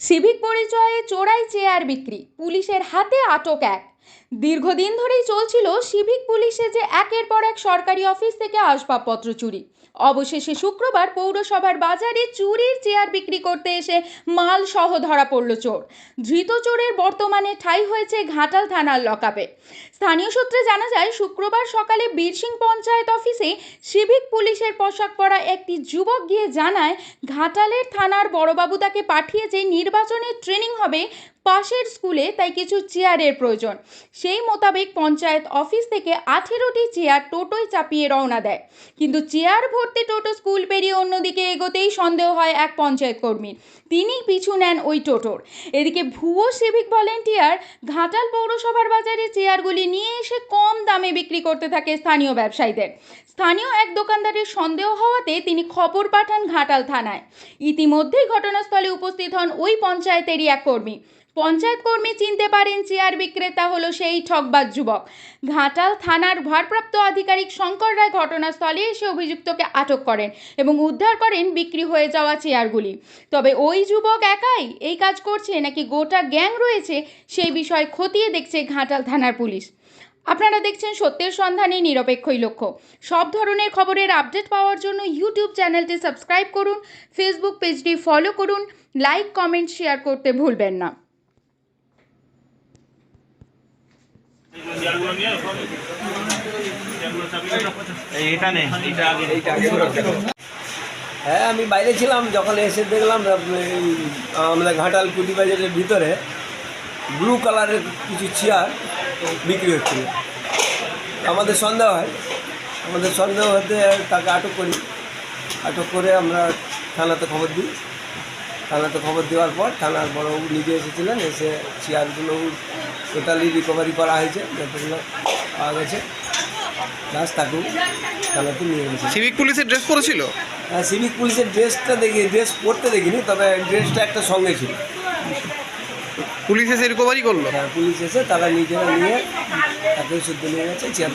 Civic পরিচয়ে চোরাই chair বিক্রি পুলিশের হাতে আটক এক। দীর্ঘদিন ধরেই চলছিল সিভিক পুলিশে যে একের পর এক সরকারি অফিস থেকে আসবাবপত্র চুরি। অবশেষে শুক্রবার পৌরসভার বাজারে চুরির চেয়ার বিক্রি করতে এসে মাল সহ ধরা পড়ল চোর। ধৃত চোরের বর্তমানে ঠাঁই হয়েছে ঘাটাল থানার লকাপে। স্থানীয় সূত্রে জানা যায়, শুক্রবার সকালে বীরসিং পঞ্চায়েত অফিসে সিভিক পুলিশের পোশাক পরা একটি যুবক গিয়ে জানায়, ঘাটালের থানার বড়বাবু তাকে পাঠিয়েছে নির্বাচনের ট্রেনিং হবে পাশের স্কুলে তাই কিছু চেয়ারের প্রয়োজন। সেই মোতাবেক পঞ্চায়েত অফিস থেকে আঠেরোটি চেয়ার টোটোয় চাপিয়ে রওনা দেয়। কিন্তু চেয়ার ভর্তি টোটো স্কুল পেরিয়ে অন্যদিকে এগোতেই সন্দেহ হয় এক পঞ্চায়েত কর্মীর। তিনি পিছু নেন ওই টোটোর। এদিকে ভুয়ো সিভিক ভলেন্টিয়ার ঘাটাল পৌরসভার বাজারে চেয়ারগুলি নিয়ে এসে কম দামে বিক্রি করতে থাকে স্থানীয় ব্যবসায়ীদের। স্থানীয় এক দোকানদারের সন্দেহ হওয়াতে তিনি খবর পাঠান ঘাটাল থানায়। ইতিমধ্যেই ঘটনাস্থলে উপস্থিত হন ওই পঞ্চায়েতেরই এক কর্মী। পঞ্চায়েত কর্মী চিনতে পারেন চেয়ার বিক্রেতা হলো সেই ঠকবাজ যুবক। ঘাটাল থানার ভারপ্রাপ্ত আধিকারিক শঙ্কর রায় ঘটনাস্থলে এসে অভিযুক্তকে আটক করেন এবং উদ্ধার করেন বিক্রি হয়ে যাওয়া চেয়ারগুলি। তবে ওই যুবক একাই এই কাজ করছে নাকি গোটা গ্যাং রয়েছে সেই বিষয় খতিয়ে দেখছে ঘাটাল থানার পুলিশ। আপনারা দেখছেন সত্যের সন্ধানে, নিরপেক্ষই লক্ষ্য। সব ধরনের খবরের আপডেট পাওয়ার জন্য ইউটিউব চ্যানেলটি সাবস্ক্রাইব করুন, ফেসবুক পেজটি ফলো করুন, লাইক, কমেন্ট, শেয়ার করতে ভুলবেন না এই এটা নে এটা আগে হ্যাঁ আমি বাইরে ছিলাম, যখন এসে দেখলাম আমাদের ঘাটাল কুটি বাজারের ভিতরে ব্লু কালারের কিছু চেয়ার বিক্রি হচ্ছিল। আমাদের সন্দেহ হয়। আমাদের সন্দেহ হতে তাকে আটক করি। আটক করে আমরা থানাতে খবর দিই। থানাতে খবর দেওয়ার পর থানার বড়বাবু নিজে এসেছিলেন, এসে চেয়ারগুলো টোটালি রিকভারি করা হয়েছে যতগুলো পাওয়া গেছে। প্লাস তাকেও থানাতে নিয়ে গেছে। সিভিক পুলিশের ড্রেস পরেছিল? হ্যাঁ সিভিক পুলিশের ড্রেসটা দেখি ড্রেস পরতে দেখিনি তবে ড্রেসটা একটা সঙ্গে ছিল। পুলিশ এসে রিকভারি করল? হ্যাঁ পুলিশ এসে তারা নিজেরা নিয়ে তাকে শুদ্ধ নিয়ে গেছে চেয়ার